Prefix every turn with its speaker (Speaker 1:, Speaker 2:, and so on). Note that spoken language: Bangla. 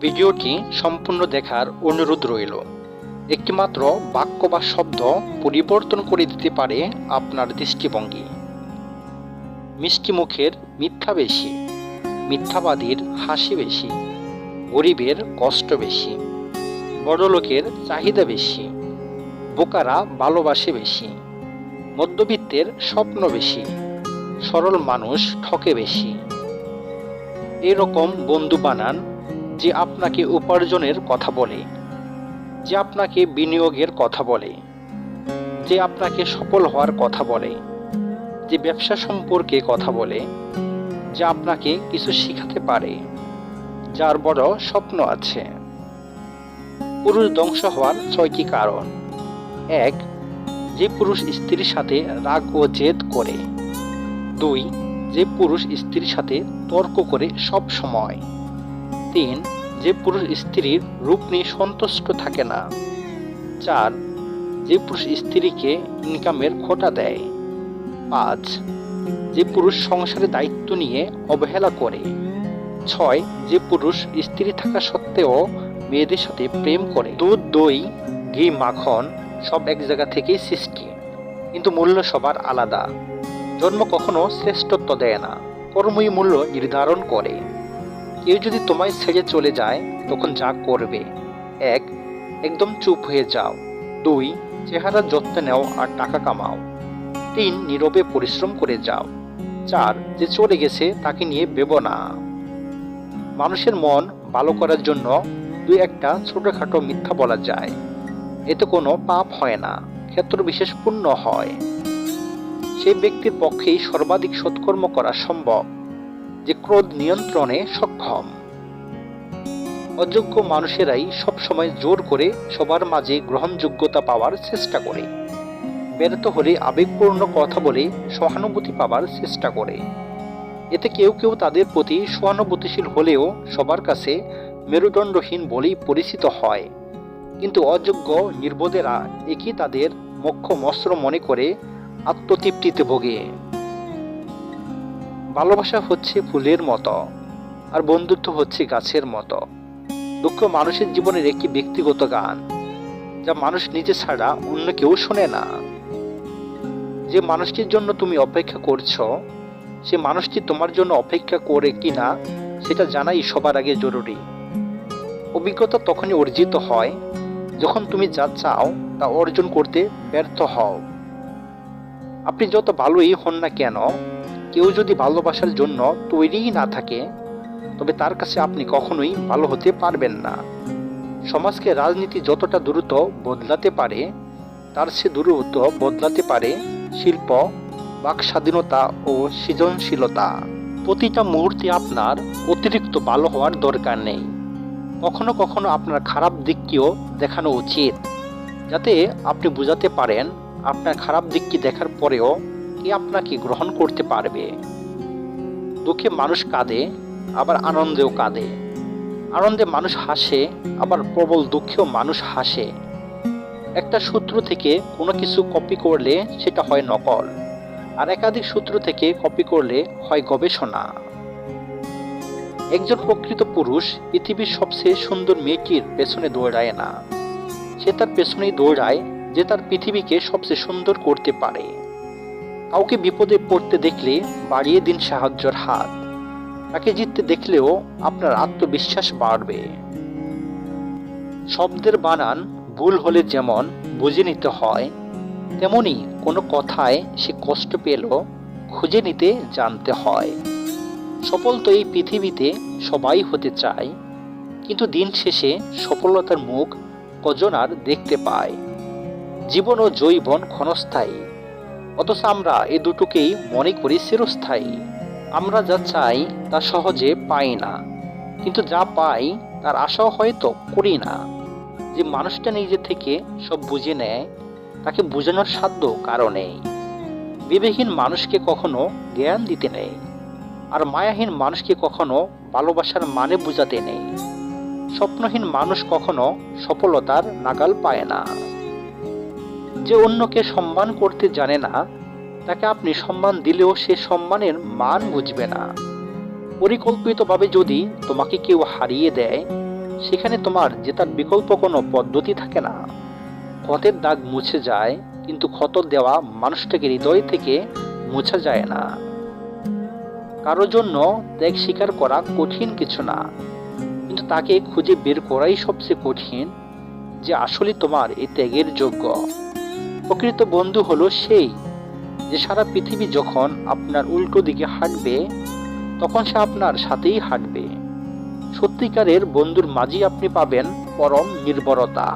Speaker 1: ভিডিওটি সম্পূর্ণ দেখার অনুরোধ রইল। একটিমাত্র বাক্য বা শব্দ পরিবর্তন করে দিতে পারে আপনার দৃষ্টিভঙ্গি। মিষ্টি মুখের মিথ্যা বেশি, মিথ্যাবাদীর হাসি বেশি, গরিবের কষ্ট বেশি, বড়লোকের চাহিদা বেশি, বোকারা ভালোবাসে বেশি, মধ্যবিত্তের স্বপ্ন বেশি, সরল মানুষ ঠকে বেশি। এরকম বন্ধু বানান যে আপনাকে উপার্জনের কথা বলে, যে আপনাকে বিনিয়োগের কথা বলে, যে আপনাকে সফল হওয়ার কথা বলে, যে ব্যবসা সম্পর্কে কথা বলে, যে আপনাকে কিছু শিখাতে পারে, যার বড় স্বপ্ন আছে। পুরুষ ধ্বংস হওয়ার ছয়টি কারণ। এক, যে পুরুষ স্ত্রীর সাথে রাগ ও জেদ করে। দুই, যে পুরুষ স্ত্রীর সাথে তর্ক করে সব সময় তিন যে পুরুষ স্ত্রীর রূপ নিয়ে সন্তুষ্ট থাকে না। চার, যে পুরুষ স্ত্রীকে ইনকামের খোটা দেয়। পাঁচ, যে পুরুষ সংসারে দায়িত্ব নিয়ে অবহেলা করে। ছয়, যে পুরুষ স্ত্রী থাকা সত্ত্বেও মেয়েদের সাথে প্রেম করে। দুধ, দই, ঘি, মাখন সব এক জায়গা থেকেই সৃষ্টি, কিন্তু মূল্য সবার আলাদা। জন্ম কখনো শ্রেষ্ঠত্ব দেয় না, কর্মই মূল্য নির্ধারণ করে। কেউ যদি তোমায় ছেড়ে চলে যায়, তখন যা করবে। এক, একদম চুপ হয়ে যাও। দুই, চেহারা যত্ন নেও আর টাকা কামাও। তিন, নীরবে পরিশ্রম করে যাও। চার, যে চলে গেছে, তাকে নিয়ে ভেবো না। মানুষের মন ভালো করার জন্য দুই একটা ছোটখাটো মিথ্যা বলা যায়। এতে কোনো পাপ হয় না, ক্ষেত্র বিশেষ পূর্ণ হয়। সেই ব্যক্তির পক্ষেই সর্বাধিক সৎকর্ম করা সম্ভব। যে ক্রোধ নিয়ন্ত্রণে সক্ষম। অযোগ্য মানুষেরাই সবসময় জোর করে সবার মাঝে গ্রহণযোগ্যতা পাওয়ার চেষ্টা করে। ব্যর্থ হলে আবেগপূর্ণ কথা বলে সহানুভূতি পাওয়ার চেষ্টা করে। এতে কেউ কেউ তাদের প্রতি সহানুভূতিশীল হলেও সবার কাছে মেরুদণ্ডহীন বলেই পরিচিত হয়। কিন্তু অযোগ্য, নির্বোধেরা একই তাদের মক্ষ মস্ত্র মনে করে আত্মতৃপ্তিতে ভোগে। ভালোবাসা হচ্ছে ফুলের মতো, আর বন্ধুত্ব হচ্ছে গাছের মতো। দুঃখ মানুষের জীবনের একটি ব্যক্তিগত গান, যা মানুষ নিজে ছাড়া অন্য কেউ শোনে না। যে মানুষটির জন্য তুমি অপেক্ষা করছ, সে মানুষটি তোমার জন্য অপেক্ষা করে কিনা, সেটা জানাই সবার আগে জরুরি। অভিজ্ঞতা তখনই অর্জিত হয়, যখন তুমি যা চাও তা অর্জন করতে ব্যর্থ হও। আপনি যত ভালোই হন না কেন কেউ যদি ভালোবাসার জন্য তৈরিই না থাকে, তবে তার কাছে আপনি কখনোই ভালো হতে পারবেন না। সমাজকে রাজনীতি যতটা দ্রুত বদলাতে পারে, তার সে দ্রুত বদলাতে পারে শিল্প বাক স্বাধীনতা ও সৃজনশীলতা। প্রতিটা মুহূর্তে আপনার অতিরিক্ত ভালো হওয়ার দরকার নেই। কখনো কখনো আপনার খারাপ দিককেও দেখানো উচিত, যাতে আপনি বোঝাতে পারেন আপনার খারাপ দিকটি দেখার পরেও কে আপনাকে গ্রহণ করতে পারবে। দুঃখে মানুষ কাঁদে, আবার আনন্দেও কাঁদে। আনন্দে মানুষ হাসে, আবার প্রবল দুঃখেও মানুষ হাসে। একটা সূত্র থেকে কোনো কিছু কপি করলে সেটা হয় নকল, আর একাধিক সূত্র থেকে কপি করলে হয় গবেষণা। একজন প্রকৃত পুরুষ পৃথিবীর সবচেয়ে সুন্দর মেয়েটির পেছনে দৌড়ায় না। সে তার পেছনেই দৌড়ায়, যে তার পৃথিবীকে সবচেয়ে সুন্দর করতে পারে। কাউকে বিপদে পড়তে দেখলে বাড়িয়ে দিন সাহায্যের হাত। তাকে জিততে দেখলেও আপনার আত্মবিশ্বাস বাড়বে। শব্দের বানান ভুল হলে যেমন বুঝে নিতে হয়, তেমনি কোনো কথায় সে কষ্ট পেল খুঁজে নিতে জানতে হয়। সফল তো এই পৃথিবীতে সবাই হতে চায়, কিন্তু দিন শেষে সফলতার মুখ কজন আর দেখতে পায়? জীবন ও জৈবন ক্ষণস্থায়ী। অথচ আমরা এ দুটোকেই মনে করি চিরস্থায়ী। আমরা যা চাই তা সহজে পাই না, কিন্তু যা পাই তার আশাও হয়তো করি না। যে মানুষটা নিজে থেকে সব বুঝে নেয়, তাকে বোঝানোর সাধ্য কারণে বিবেকহীন মানুষকে কখনো জ্ঞান দিতে নেই, আর মায়াহীন মানুষকে কখনো ভালোবাসার মানে বোঝাতে নেই। স্বপ্নহীন মানুষ কখনো সফলতার নাগাল পায় না। যে অন্যকে সম্মান করতে জানে না, তাকে আপনি সম্মান দিলেও সে সম্মানের মান বুঝবে না। পরিকল্পিতভাবে যদি তোমাকে কেউ হারিয়ে দেয়, সেখানে তোমার জেতার বিকল্প কোনো পদ্ধতি থাকে না। ক্ষতের দাগ মুছে যায়, কিন্তু ক্ষত দেওয়া মানুষটাকে হৃদয় থেকে মুছা যায় না। কারও জন্য ত্যাগ স্বীকার করা কঠিন কিছু না, কিন্তু তাকে খুঁজে বের করাই সবচেয়ে কঠিন যে আসলে তোমার এই ত্যাগের যোগ্য। প্রকৃত বন্ধু হলো সেই যে সারা পৃথিবী যখন আপনার উল্টো দিকে হাঁটবে, তখন সে আপনার সাথেই হাঁটবে। সত্যিকারের বন্ধুর মাঝেই আপনি পাবেন পরম নির্ভরতা